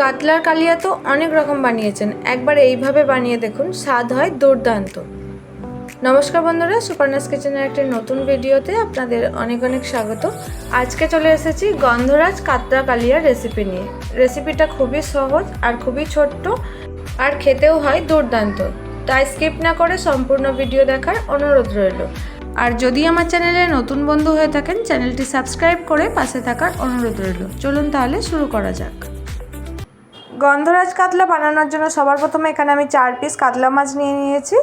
কাতলার কালিয়া তো অনেক রকম বানিয়েছেন। একবার এইভাবে বানিয়ে দেখুন, স্বাদ হয় দুর্দান্ত। নমস্কার বন্ধুরা, সুপারনাস কিচেনের একটি নতুন ভিডিওতে আপনাদের অনেক অনেক স্বাগত। আজকে চলে এসেছি গন্ধরাজ কাতলা কালিয়ার রেসিপি নিয়ে। রেসিপিটা খুবই সহজ আর খুবই ছোট্ট আর খেতেও হয় দুর্দান্ত। তাই স্কিপ না করে সম্পূর্ণ ভিডিও দেখার অনুরোধ রইল। আর যদি আমার চ্যানেলে নতুন বন্ধু হয়ে থাকেন, চ্যানেলটি সাবস্ক্রাইব করে পাশে থাকার অনুরোধ রইল। চলুন তাহলে শুরু করা যাক। গন্ধরাজ কাতলা বানানোর জন্য সবার প্রথমে এখানে আমি চার পিস কাতলা মাছ নিয়ে নিয়েছি।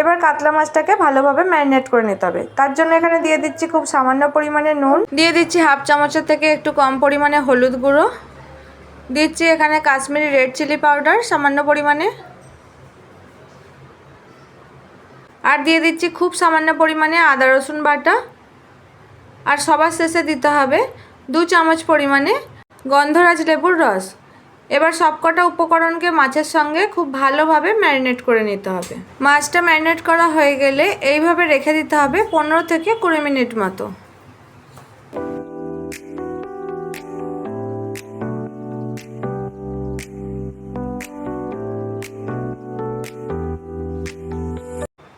এবার কাতলা মাছটাকে ভালোভাবে ম্যারিনেট করে নিতে হবে। তার জন্য এখানে দিয়ে দিচ্ছি খুব সামান্য পরিমাণে নুন। দিয়ে দিচ্ছি হাফ চামচের থেকে একটু কম পরিমাণে হলুদ গুঁড়ো। দিচ্ছি এখানে কাশ্মীরি রেড চিলি পাউডার সামান্য পরিমাণে। আর দিয়ে দিচ্ছি খুব সামান্য পরিমাণে আদা রসুন বাটা। আর সবার শেষে দিতে হবে দু চামচ পরিমাণে গন্ধরাজ লেবুর রস। এবার সবকটা উপকরণকে মাছের সঙ্গে খুব ভালোভাবে ম্যারিনেট করে নিতে হবে। মাছটা ম্যারিনেট করা হয়ে গেলে এইভাবে রেখে দিতে হবে পনেরো থেকে কুড়ি মিনিট মতো।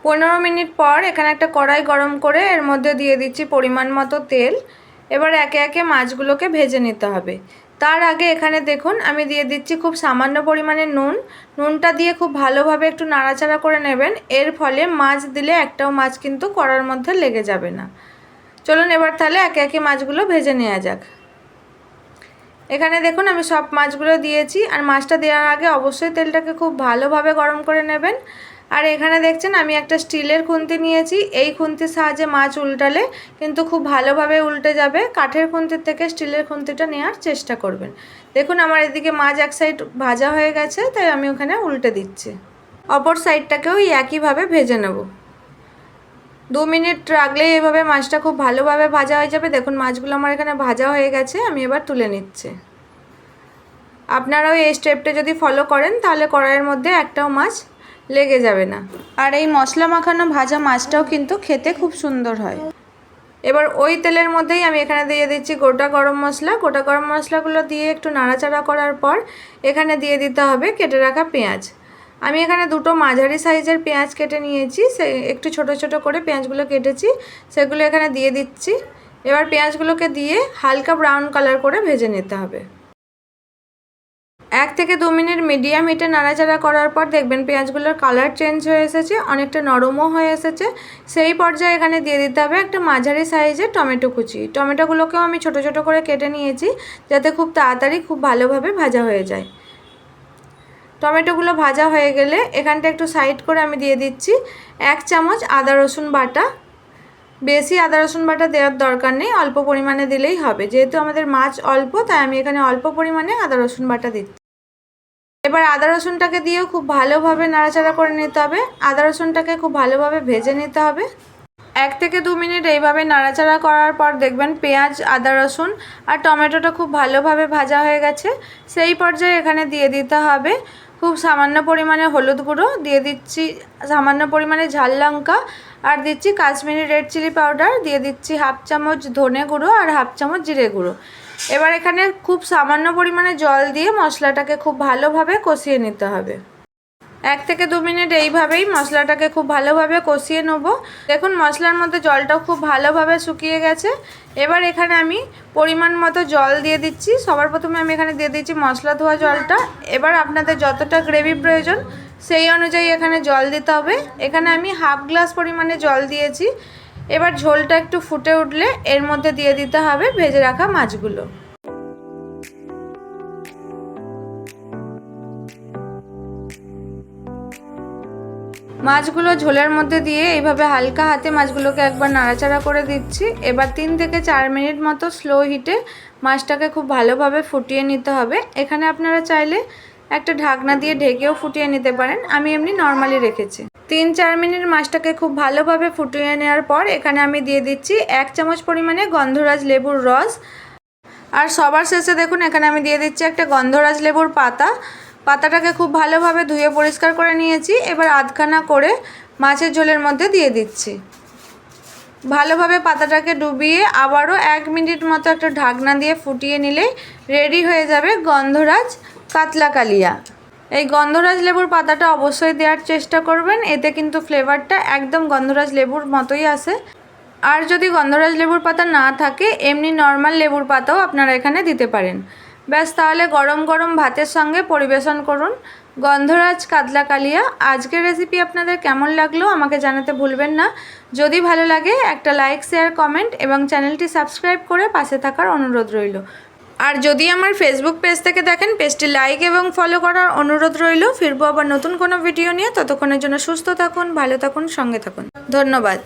পনেরো মিনিট পর এখানে একটা কড়াই গরম করে এর মধ্যে দিয়ে দিচ্ছি পরিমাণ মতো তেল। এবার একে একে মাছগুলোকে ভেজে নিতে হবে। তার আগে এখানে দেখুন, আমি দিয়ে দিচ্ছি খুব সামান্য পরিমাণে নুন। নুনটা দিয়ে খুব ভালোভাবে একটু নাড়াচাড়া করে নেবেন। এর ফলে মাছ দিলে একটাও মাছ কিন্তু কড়ার মধ্যে লেগে যাবে না। চলুন এবার তাহলে একে একে মাছগুলো ভেজে নেওয়া যাক। এখানে দেখুন, আমি সব মাছগুলো দিয়েছি। আর মাছটা দেওয়ার আগে অবশ্যই তেলটাকে খুব ভালোভাবে গরম করে নেবেন। আর এখানে দেখছেন, আমি একটা স্টিলের খুন্তি নিয়েছি। এই খুন্তির সাহায্যে মাছ উল্টালে কিন্তু খুব ভালোভাবে উল্টে যাবে। কাঠের খুন্তির থেকে স্টিলের খুন্তিটা নেওয়ার চেষ্টা করবেন। দেখুন, আমার এদিকে মাছ এক সাইড ভাজা হয়ে গেছে, তাই আমি ওখানে উল্টে দিচ্ছি। অপর সাইডটাকেও একইভাবে ভেজে নেব। দু মিনিট রাখলেই এভাবে মাছটা খুব ভালোভাবে ভাজা হয়ে যাবে। দেখুন, মাছগুলো আমার এখানে ভাজা হয়ে গেছে, আমি এবার তুলে নিচ্ছি। আপনারাও এই স্টেপটা যদি ফলো করেন, তাহলে কড়াইয়ের মধ্যে একটাও মাছ লেগে যাবে না। আর এই মশলা মাখানো ভাজা মাছটাও কিন্তু খেতে খুব সুন্দর হয়। এবার ওই তেলের মধ্যেই আমি এখানে দিয়ে দিচ্ছি গোটা গরম মশলা। গোটা গরম মশলাগুলো দিয়ে একটু নাড়াচাড়া করার পর এখানে দিয়ে দিতে হবে কেটে রাখা পেঁয়াজ। আমি এখানে দুটো মাঝারি সাইজের পেঁয়াজ কেটে নিয়েছি। সে একটু ছোট ছোট করে পেঁয়াজগুলো কেটেছি। সেগুলো এখানে দিয়ে দিচ্ছি। এবার পেঁয়াজগুলোকে দিয়ে হালকা ব্রাউন কালার করে ভেজে নিতে হবে। এক থেকে দু মিনিট মিডিয়াম হিটে নাড়াচাড়া করার পর দেখবেন পেঁয়াজগুলোর কালার চেঞ্জ হয়ে এসেছে, অনেকটা নরমও হয়ে এসেছে। সেই পর্যায়ে এখানে দিয়ে দিতে হবে একটা মাঝারি সাইজের টমেটো কুচি। টমেটোগুলোকেও আমি ছোট ছোট করে কেটে নিয়েছি যাতে খুব তাড়াতাড়ি খুব ভালোভাবে ভাজা হয়ে যায়। টমেটোগুলো ভাজা হয়ে গেলে এখানটা একটু সাইড করে আমি দিয়ে দিচ্ছি এক চামচ আদা রসুন বাটা। বেশি আদা রসুন বাটা দেওয়ার দরকার নেই, অল্প পরিমাণে দিলেই হবে। যেহেতু আমাদের মাছ অল্প, তাই আমি এখানে অল্প পরিমাণে আদা রসুন বাটা দিচ্ছি। এবার আদা রসুনটাকে দিয়েও খুব ভালোভাবে নাড়াচাড়া করে নিতে হবে। আদা রসুনটাকে খুব ভালোভাবে ভেজে নিতে হবে। এক থেকে দু মিনিট এইভাবে নাড়াচাড়া করার পর দেখবেন পেঁয়াজ, আদা রসুন আর টমেটোটা খুব ভালোভাবে ভাজা হয়ে গেছে। সেই পর্যায়ে এখানে দিয়ে দিতে হবে খুব সামান্য পরিমাণে হলুদ গুঁড়ো। দিয়ে দিচ্ছি সামান্য পরিমাণে ঝাল লঙ্কা আর দিচ্ছি কাশ্মীরি রেড চিলি পাউডার, দিয়ে দিচ্ছি হাফ চামচ ধনে গুঁড়ো আর হাফ চামচ জিরে গুঁড়ো। এবার এখানে খুব সামান্য পরিমাণে জল দিয়ে মশলাটাকে খুব ভালোভাবে কষিয়ে নিতে হবে। এক থেকে দু মিনিট এইভাবেই মশলাটাকে খুব ভালোভাবে কষিয়ে নেব। দেখুন, মশলার মধ্যে জলটাও খুব ভালোভাবে শুকিয়ে গেছে। এবার এখানে আমি পরিমাণ মতো জল দিয়ে দিচ্ছি। সবার প্রথমে আমি এখানে দিয়ে দিচ্ছি মশলা ধোয়া জলটা। এবার আপনাদের যতটা গ্রেভি প্রয়োজন, সেই অনুযায়ী এখানে জল দিতে হবে। এখানে আমি হাফ গ্লাস পরিমাণে জল দিয়েছি। এবার ঝোলটা একটু ফুটে উঠলে এর মধ্যে দিয়ে দিতে হবে ভেজে রাখা মাছগুলো। মাছগুলো ঝোলের মধ্যে দিয়ে এইভাবে হালকা হাতে মাছগুলোকে একবার নাড়াচাড়া করে দিচ্ছি। এবার তিন থেকে চার মিনিট মতো স্লো হিটে মাছটাকে খুব ভালোভাবে ফুটিয়ে নিতে হবে। এখানে আপনারা চাইলে একটা ঢাকনা দিয়ে ঢেকেও ফুটিয়ে নিতে পারেন। আমি এমনি নর্মালি রেখেছি। তিন চার মিনিট মাছটাকে খুব ভালোভাবে ফুটিয়ে নেওয়ার পর এখানে আমি দিয়ে দিচ্ছি এক চামচ পরিমাণে গন্ধরাজ লেবুর রস। আর সবার শেষে দেখুন, এখানে আমি দিয়ে দিচ্ছি একটা গন্ধরাজ লেবুর পাতা। পাতাটাকে খুব ভালোভাবে ধুয়ে পরিষ্কার করে নিয়েছি। এবার আধখানা করে মাছের ঝোলের মধ্যে দিয়ে দিচ্ছি। ভালোভাবে পাতাটাকে ডুবিয়ে আবারও এক মিনিট মতো একটা ঢাকনা দিয়ে ফুটিয়ে নিলে রেডি হয়ে যাবে গন্ধরাজ কাতলা কালিয়া এই গন্ধরাজ লেবুর পাতাটা অবশ্যই দেওয়ার চেষ্টা করবেন। এতে কিন্তু ফ্লেভারটা একদম গন্ধরাজ লেবুর মতোই আসে। আর যদি গন্ধরাজ লেবুর পাতা না থাকে, এমনি নর্মাল লেবুর পাতাও আপনারা এখানে দিতে পারেন। ব্যাস তাহলে গরম গরম ভাতের সঙ্গে পরিবেশন করুন। গন্ধরাজ কাতলা কালিয়া আজকের রেসিপি আপনাদের কেমন লাগল আমাকে জানাতে ভুলবেন না। যদি ভালো লাগে, একটা লাইক শেয়ার কমেন্ট এবং চ্যানেলটি সাবস্ক্রাইব করে পাশে থাকার অনুরোধ রইল। আর যদি আমার ফেসবুক পেজ থেকে দেখেন পেজটি লাইক এবং ফলো করার অনুরোধ রইল। ফিরবো আবার নতুন কোনো ভিডিও নিয়ে। ততক্ষণের জন্য সুস্থ থাকুন, ভালো থাকুন, সঙ্গে থাকুন। ধন্যবাদ।